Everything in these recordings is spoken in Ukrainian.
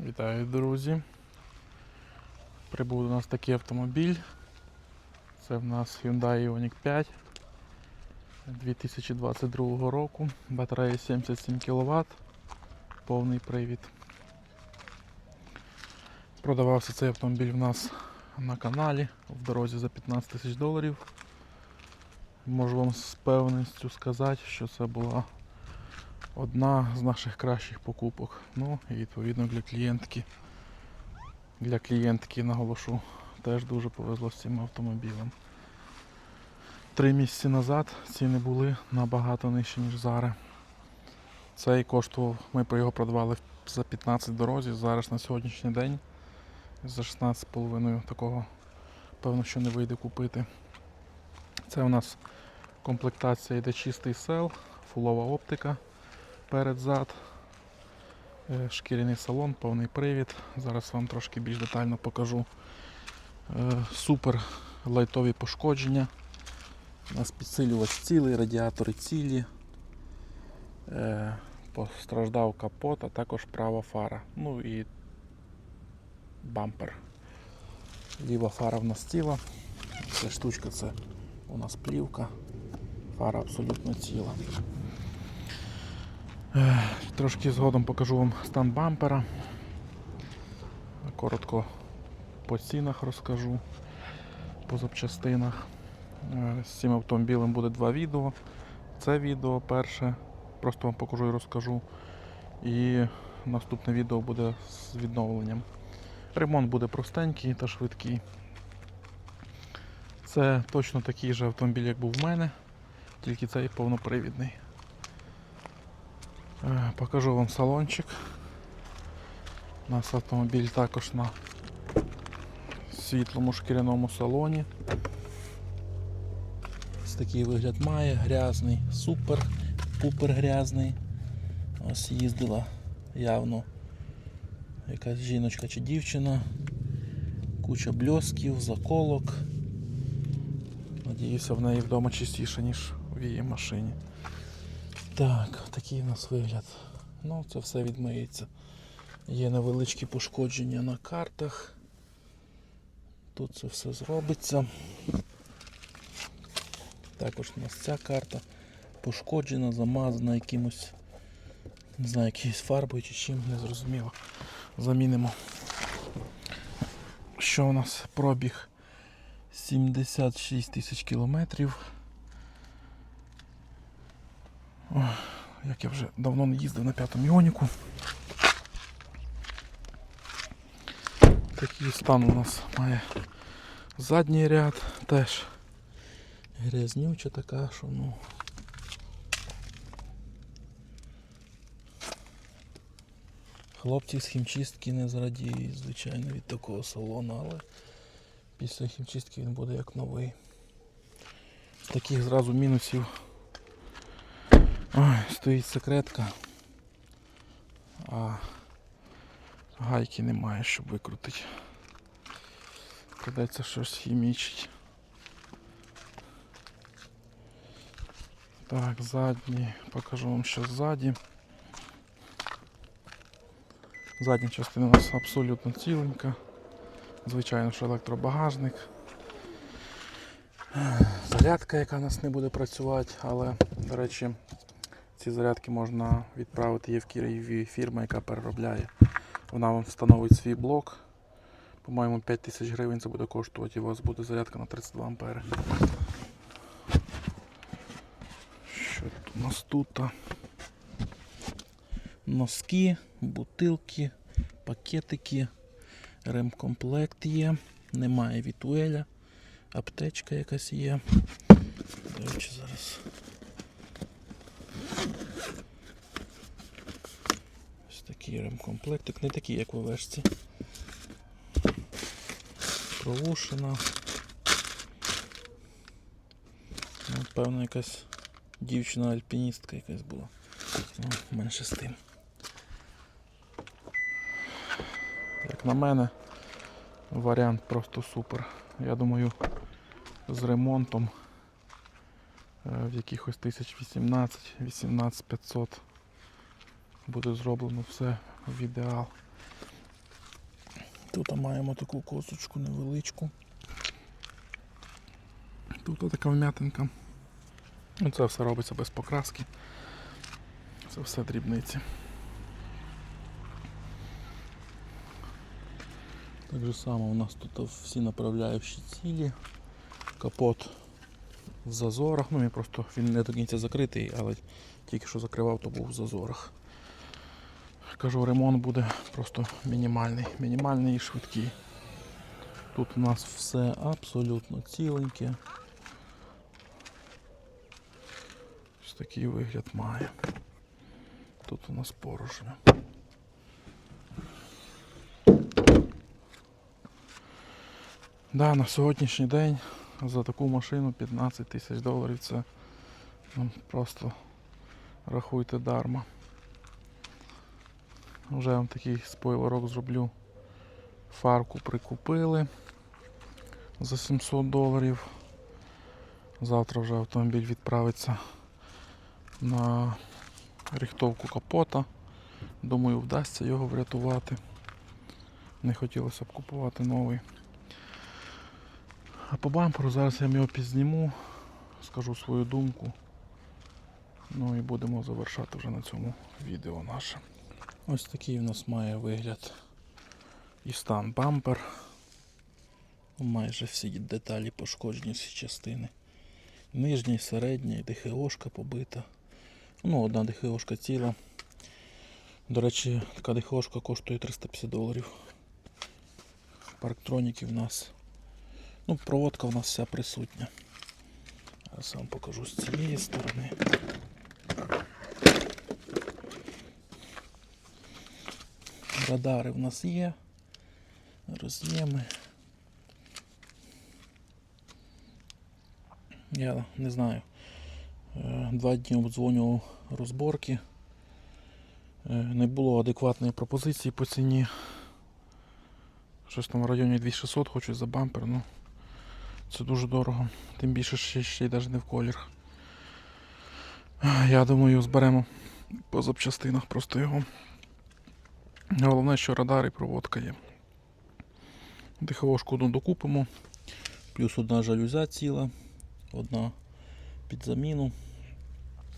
Вітаю, друзі. Прибув до нас такий автомобіль. Це в нас Hyundai Ioniq 5 2022 року. Батарея 77 кВт, повний привід. Продавався цей автомобіль в нас на каналі в дорозі за 15 тисяч доларів. Можу вам з певністю сказати, що це була одна з наших кращих покупок. Ну і відповідно для клієнтки. Для клієнтки наголошу теж дуже повезло з цим автомобілем. Три місяці назад ціни були набагато нижчі, ніж зараз. Цей коштував, ми його продавали за 15 в дорозі, зараз на сьогоднішній день за 16,5 такого певно, що не вийде купити. Це у нас комплектація йде чистий сел, фулова оптика перед зад, е, шкіряний салон, повний привід. Зараз вам трошки більш детально покажу. Е, Супер лайтові пошкодження. У нас підсилювач цілий, радіатори цілі. Е, Постраждав капот, а також права фара. Ну і бампер. Ліва фара в нас ціла. Ця штучка це у нас плівка. Фара абсолютно ціла. Трошки згодом покажу вам стан бампера. Коротко по цінах розкажу, по запчастинах. Е, З цим автомобілем буде два відео. Це відео перше, просто вам покажу і розкажу. І наступне відео буде з відновленням. Ремонт буде простенький та швидкий. Це точно такий же автомобіль, як був в мене, тільки цей повнопривідний. Е, Покажу вам салончик. У нас автомобіль також на світлому шкіряному салоні. Ось такий вигляд має, грязний, супер, пупер грязний. Ось їздила явно якась жіночка чи дівчина. Куча бльосків, заколок. Надіюся, в неї вдома чистіше, ніж в її машині. Так, такий у нас вигляд. Ну, це все відмиється. Є невеличкі пошкодження на картах. Тут це все зробиться. Також у нас ця карта пошкоджена, замазана якимось, не знаю, якоюсь фарбою чи чим, не зрозуміло. Замінимо. Що у нас пробіг? 76 тисяч кілометрів. Ох, як я вже давно не їздив на п'ятому іоніку. Такий стан у нас має задній ряд теж грязнюча така, що ну. Хлопці з хімчистки не зрадіють, звичайно, від такого салону, але після хімчистки він буде як новий. Таких зразу мінусів Ой, стоїть секретка, а гайки немає, щоб викрутити. Придеться щось хімічити. Так, задній, покажу вам що ззаді. Задня частина у нас абсолютно ціленька. Звичайно, що електробагажник. Зарядка, яка у нас не буде працювати, але, до речі, ці зарядки можна відправити. Є в Києві фірма, яка переробляє. Вона вам встановить свій блок. По-моєму, 5 тисяч гривень це буде коштувати і у вас буде зарядка на 32 ампери. Що тут у нас тут? Носки, бутилки, пакетики, ремкомплект є, немає вітуеля, аптечка якась є. До речі, зараз. Ось такий ремкомплектик, не такий, як в ОВшці. Пролушена. Ну, якась дівчина-альпіністка якась була. Ну, менше з тим. Як на мене, варіант просто супер. Я думаю, з ремонтом е, в якихось 1018, 18 500 буде зроблено все в ідеал. Тут маємо таку косочку невеличку. Тут така вм'ятинка. Це все робиться без покраски. Це все дрібниці. Так же само у нас тут всі направляючі цілі. Капот в зазорах. Ну він просто він не до кінця закритий, але тільки що закривав, то був в зазорах. Кажу, ремонт буде просто мінімальний. Мінімальний і швидкий. Тут у нас все абсолютно ціленьке. Ось такий вигляд має. Тут у нас порожньо. Да, на сьогоднішній день за таку машину 15 тисяч доларів це ну, просто рахуйте дарма. Вже вам такий спойлерок зроблю. Фарку прикупили за 700 доларів. Завтра вже автомобіль відправиться на рихтовку капота. Думаю, вдасться його врятувати. Не хотілося б купувати новий. А по бамперу зараз я його підзніму, скажу свою думку. Ну і будемо завершати вже на цьому відео наше. Ось такий у нас має вигляд і стан бампер. Майже всі деталі пошкоджені, всі частини. Нижня, середня, і ДХОшка побита. Ну, одна ДХОшка ціла. До речі, така ДХОшка коштує 350 доларів. Парктроніки в нас. Ну, проводка в нас вся присутня. Зараз вам покажу з цієї сторони. Радари в нас є. Роз'єми. Я не знаю. Е, Два дні обдзвонював розборки. Е, Не було адекватної пропозиції по ціні. Щось там в районі 2600 хочуть за бампер, ну це дуже дорого. Тим більше ще, ще й навіть не в колір. Я думаю, зберемо по запчастинах просто його. Головне, що радар і проводка є. Диховошку одну докупимо. Плюс одна жалюзя ціла, одна під заміну.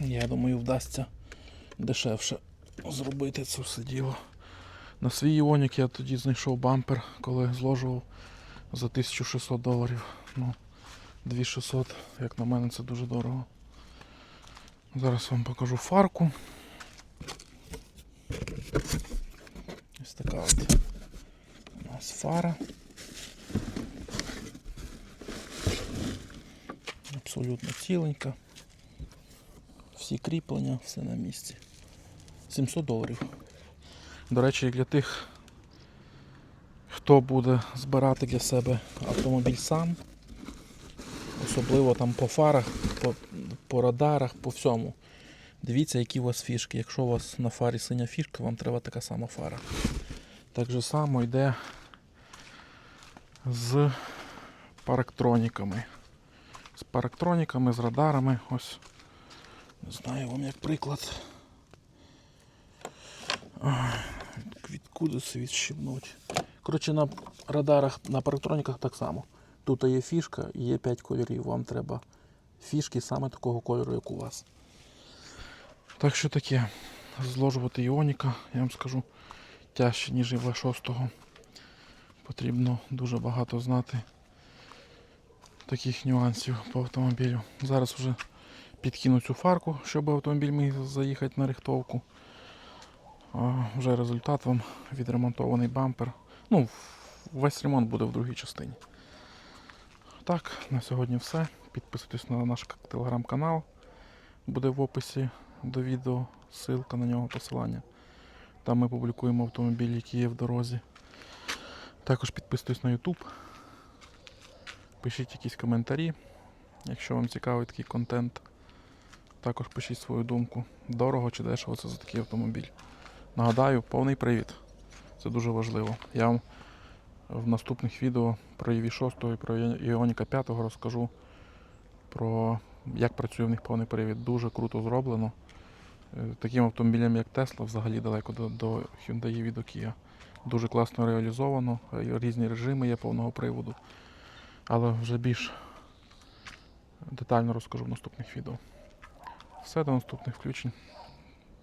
Я думаю, вдасться дешевше зробити це все діло. На свій Іонік я тоді знайшов бампер, коли зложував за 1600 доларів. Ну, 2600, як на мене, це дуже дорого. Зараз вам покажу фарку. Ось у нас фара. Абсолютно ціленька. Всі кріплення, все на місці. 700 доларів. До речі, для тих, хто буде збирати для себе автомобіль сам, особливо там по фарах, по, по радарах, по всьому. Дивіться, які у вас фішки. Якщо у вас на фарі синя фішка, вам треба така сама фара. Так же само йде з парктроніками. З парктроніками, з радарами. Ось. Не знаю вам як приклад. Відкуди це відщипнуть. Коротше, на радарах, на парктроніках так само. Тут є фішка і є 5 кольорів. Вам треба фішки саме такого кольору, як у вас. Так що таке, зложувати іоніка, я вам скажу, тяжче, ніж і В6. Потрібно дуже багато знати таких нюансів по автомобілю. Зараз вже підкину цю фарку, щоб автомобіль міг заїхати на рихтовку. А вже результат вам відремонтований бампер. Ну, весь ремонт буде в другій частині. Так, на сьогодні все. Підписуйтесь на наш телеграм-канал. Буде в описі до відео, ссылка на нього, посилання. Там ми публікуємо автомобілі, які є в дорозі. Також підписуйтесь на YouTube. Пишіть якісь коментарі, якщо вам цікавий такий контент. Також пишіть свою думку. Дорого чи дешево це за такий автомобіль. Нагадаю, повний привід. Це дуже важливо. Я вам в наступних відео про EV6 і про Іоніка 5 розкажу про як працює в них повний привід. Дуже круто зроблено. Е, Таким автомобілям, як Tesla, взагалі далеко до, до Hyundai і Kia. Дуже класно реалізовано. е, Різні режими є повного приводу. Але вже більш детально розкажу в наступних відео. Все до наступних включень.